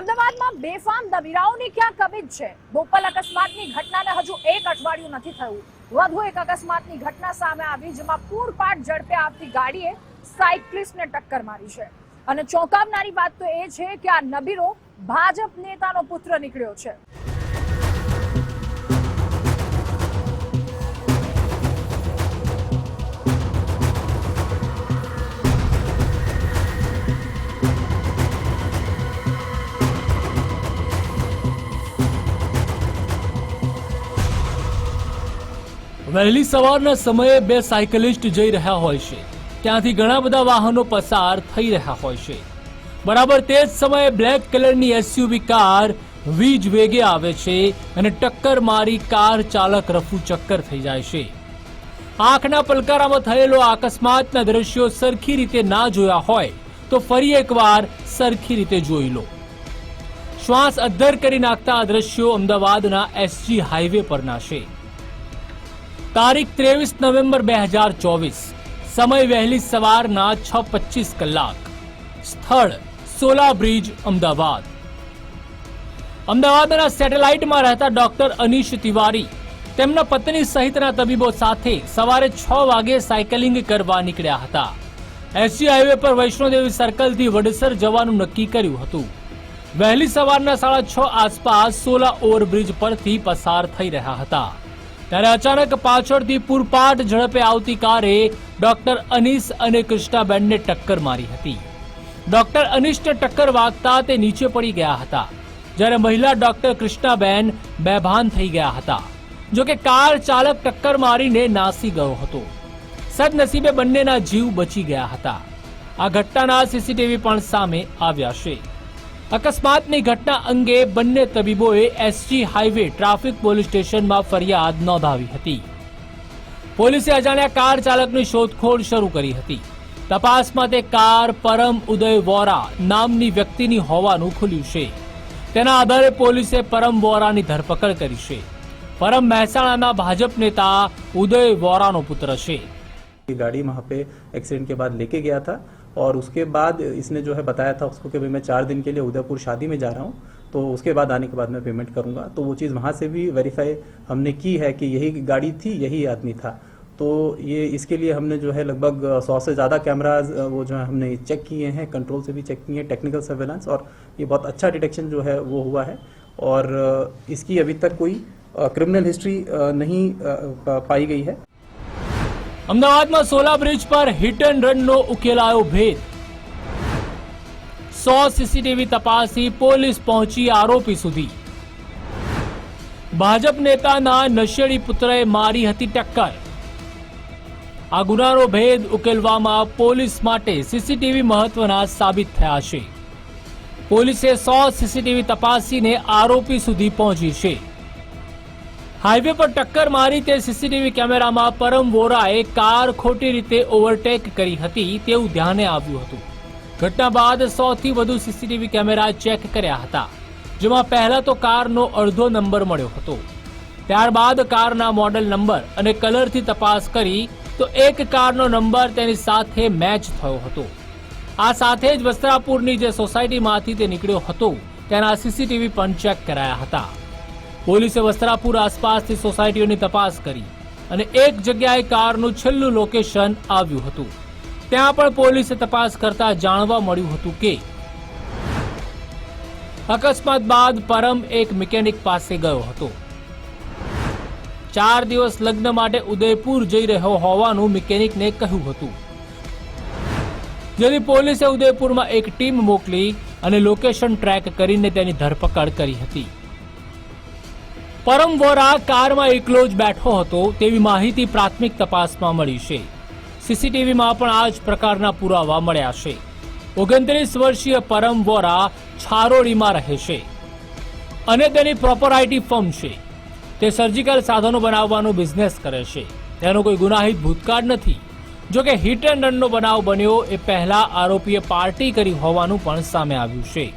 અમદાવાદમાં બેફામ દબીરાઓની ક્યાં કબીજ છે? બોપલ અકસ્માતની ઘટનાને હજુ એક અઠવાડિયું નથી થયું. વધુ એક અકસ્માતની ઘટના સામે આવી જેમાં પૂરપાટ ઝડપે આવતી ગાડીએ સાયકલિસ્ટને ટક્કર મારી છે. અને ચોંકાવનારી વાત તો એ છે કે આ નબીરો ભાજપ નેતાનો પુત્ર નીકળ્યો છે. વહેલી સવારના સમયે બે સાયકલિસ્ટ જઈ રહ્યા હોય છે. ત્યાંથી ઘણા બધા વાહનો પસાર થઈ રહ્યા હોય છે. બરાબર તે જ સમયે બ્લેક કલરની એસયુવી કાર વીજ વેગે આવે છે અને ટક્કર મારી કાર ચાલક રફુ ચક્કર થઈ જાય છે. આંખના પલકારામાં થયેલો અકસ્માતના દ્રશ્યો સરખી રીતે ના જોયા હોય તો ફરી એકવાર સરખી રીતે જોઈ લો. શ્વાસ અદ્ધર કરી નાખતા આ દ્રશ્યો અમદાવાદના એસજી હાઈવે પરના છે. તારીખ ત્રેવીસ નવેમ્બર બે હજાર ચોવીસ. સમય વહેલી સવારના છ પચીસ કલાક. સ્થળ સોલા બ્રિજ, અમદાવાદ. અમદાવાદના સેટેલાઇટમાં રહેતા ડોક્ટર અનીશ તિવારી તેમના પત્ની સહિતના તબીબો સાથે સવારે છ વાગે સાયકલિંગ કરવા નીકળ્યા હતા. એસજી હાઈવે પર વૈષ્ણોદેવી સર્કલથી વડસર જવાનું નક્કી કર્યું હતું. વહેલી સવારના સાડા છ આસપાસ સોલા ઓવરબ્રિજ પરથી પસાર થઈ રહ્યા હતા. ત્યારે અચાનક પાછળથી પૂરપાટ ઝડપે આવતી કારે ડોક્ટર અનીસ અને કૃષ્ણાબેનને ટક્કર મારી હતી. ડોક્ટર અનીસને ટક્કર વાગતા તે નીચે પડી ગયા હતા. જ્યારે મહિલા ડોક્ટર કૃષ્ણાબેન બેભાન થઈ ગયા હતા. જો કે કાર ચાલક ટક્કર મારીને નાસી ગયો હતો. સદનસીબે બંનેના જીવ બચી ગયા હતા. આ ઘટનાના સીસીટીવી પણ સામે આવ્યા છે. અકસ્માતની ઘટના અંગે બંને તબીબોએ એસજી હાઈવે ટ્રાફિક પોલીસ સ્ટેશનમાં ફરિયાદ નોંધાવી હતી. પોલીસે અજાણ્યા કાર ચાલકની શોધખોળ શરૂ કરી હતી. તપાસમાં તે કાર પરમ ઉદય વોરા નામની વ્યક્તિની હોવાનું ખુલ્યું છે. તેના આધારે પોલીસે પરમ વોરાની ધરપકડ કરી છે. પરમ મહેસાણાના ભાજપ નેતા ઉદય વોરાનો પુત્ર છે. गाड़ी वहाँ पे एक्सीडेंट के बाद लेके गया था और उसके बाद इसने जो है बताया था उसको कि भाई मैं चार दिन के लिए उदयपुर शादी में जा रहा हूँ तो उसके बाद आने के बाद मैं पेमेंट करूँगा। तो वो चीज़ वहाँ से भी वेरीफाई हमने की है कि यही गाड़ी थी, यही आदमी था। तो ये इसके लिए हमने जो है लगभग सौ से ज़्यादा कैमराज वो जो है हमने चेक किए हैं कंट्रोल से भी चेक किए हैं टेक्निकल सर्वेलेंस और ये बहुत अच्छा डिटेक्शन जो है वो हुआ है। और इसकी अभी तक कोई क्रिमिनल हिस्ट्री नहीं पाई गई है। અમદાવાદમાં સોલા બ્રિજ પર હિટ એન્ડ રનનો ઉકેલાયો ભેદ. સો સીસીટીવી તપાસી પોલીસ પહોંચી આરોપી સુધી. ભાજપ નેતાના નશેડી પુત્રએ મારી હતી ટક્કર. આ ગુનાનો ભેદ ઉકેલવામાં પોલીસ માટે સીસીટીવી મહત્વના સાબિત થયા છે. પોલીસે સો સીસીટીવી તપાસીને આરોપી સુધી પહોંચી છે. હાઈવે પર ટક્કર મારી તે સીસીટીવી કેમેરામાં પરમ વોરાએ કાર ખોટી રીતે ઓવરટેક કરી હતી તેવું ધ્યાને આવ્યું હતું. ઘટના બાદ સૌથી વધુ સીસીટીવી કેમેરા ચેક કર્યા હતા, જેમાં પહેલા તો કારનો અડધો નંબર મળ્યો હતો. ત્યારબાદ કારના મોડેલ નંબર અને કલરથી તપાસ કરી તો એક કારનો નંબર તેની સાથે મેચ થયો હતો. આ સાથે જ વસ્ત્રાપુરની જે સોસાયટીમાંથી તે નીકળ્યો હતો, તેના સીસીટીવી પણ ચેક કરાયા હતા. પોલીસે વસ્ત્રાપુર આસપાસથી સોસાયટીઓની તપાસ કરી અને એક જગ્યાએ કારનું છેલ્લું લોકેશન આવ્યું હતું. ત્યાં પણ પોલીસે તપાસ કરતા જાણવા મળ્યું હતું કે અકસ્માત બાદ પરમ એક મિકેનિક પાસે ગયો હતો. ચાર દિવસ લગ્ન માટે ઉદયપુર જઈ રહ્યો હોવાનું મિકેનિકને કહ્યું હતું. જેથી પોલીસે ઉદયપુરમાં એક ટીમ મોકલી અને લોકેશન ટ્રેક કરીને તેની ધરપકડ કરી હતી. પરમ વોરા કારમાં એકલો જ બેઠો હતો તેવી માહિતી પ્રાથમિક તપાસમાં મળી છે. સીસીટીવીમાં પણ આ જ પ્રકારના પુરાવા મળ્યા છે. ઓગણત્રીસ વર્ષીય પરમ વોરા છારોડીમાં રહે છે. અને તેની પ્રોપરાઇટી ફર્મ છે. તે સર્જિકલ સાધનો બનાવવાનો બિઝનેસ કરે છે. તેનો કોઈ ગુનાહિત ભૂતકાળ નથી. જો કે હિટ એન્ડ રનનો બનાવ બન્યો એ પહેલા આરોપીએ પાર્ટી કરી હોવાનું પણ સામે આવ્યું છે.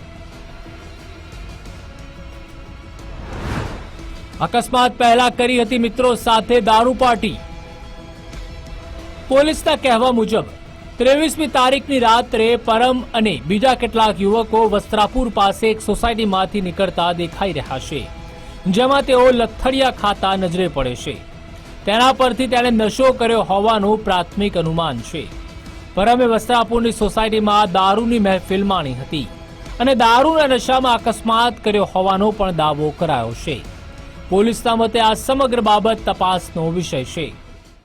અકસ્માત પહેલા કરી હતી મિત્રો સાથે દારૂ પાર્ટી. પોલીસના કહેવા મુજબ, ત્રેવીસમી તારીખની રાત્રે પરમ અને બીજા કેટલાક યુવકો વસ્ત્રાપુર પાસે એક સોસાયટીમાંથી નીકળતા દેખાઈ રહ્યા છે, જેમાં તેઓ લથડિયા ખાતા નજરે પડે છે. તેના પરથી તેણે નશો કર્યો હોવાનું પ્રાથમિક અનુમાન છે. પરમે વસ્ત્રાપુરની સોસાયટીમાં દારૂની મહેફિલ માણી હતી અને દારૂના નશામાં અકસ્માત કર્યો હોવાનો પણ દાવો કરાયો છે. પોલીસના મતે આ સમગ્ર બાબત તપાસનો વિષય છે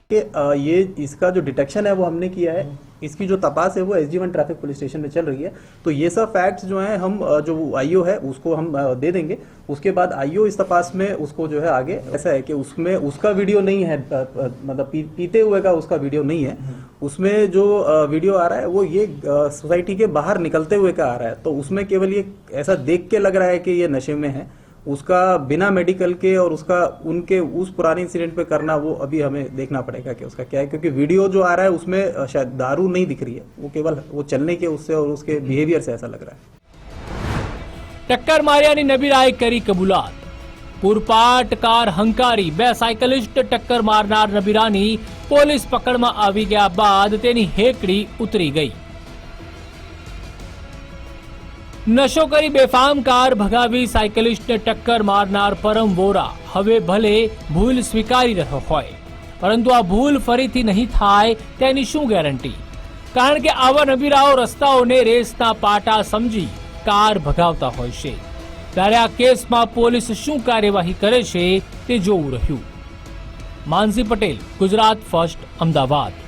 कि अ, ये इसका जो डिटेक्शन है वो हमने किया है इसकी जो तपास है वो S one traffic police station में चल रही है तो ये सब फैक्ट्स जो हैं हम अ, जो आईओ है उसको हम अ, दे देंगे उसके बाद आईओ इस तपास में उसको जो है आगे ऐसा है कि उसमें उसका वीडियो नहीं है अ, अ, मतलब पी, पीते हुए का उसका वीडियो नहीं है उसमें जो अ, वीडियो आ रहा है वो ये अ, सोसाइटी के बाहर निकलते हुए का आ रहा है तो उसमें केवल ये ऐसा देख के लग रहा है कि ये नशे में है उसका बिना मेडिकल के और उसका उनके उस पुराने इंसिडेंट पे करना वो अभी हमें देखना पड़ेगा कि उसका क्या है क्योंकि वीडियो जो आ रहा है उसमें अ, शायद दारू नहीं दिख रही है वो केवल वो चलने के उससे और उसके बिहेवियर से ऐसा लग रहा है ટક્કર માર્યાની નબીરાએ કરી કબૂલાત પૂરપાટ કાર હંકારી બે સાયકલિસ્ટ ટક્કર મારનાર નબીરાની પોલીસ પકડમાં આવી ગયા બાદ તેની હેકડી ઉતરી ગઈ નશો કરી બેફામ કાર ભગાવી સાયકલિસ્ટને ટક્કર મારનાર પરમ વોરા. હવે ભલે ભૂલ સ્વીકારી રહ્યો હોય, પરંતુ આ ભૂલ ફરીથી નહીં થાય તેની શું ગેરંટી? કારણ કે આવા નબીરાઓ રસ્તાઓને રેસના પાટા સમજી કાર ભગાવતા હોય છે. ત્યારે આ કેસમાં પોલીસ શું કાર્યવાહી કરે છે તે જોવું રહ્યું. માનસી પટેલ, ગુજરાત ફર્સ્ટ, અમદાવાદ.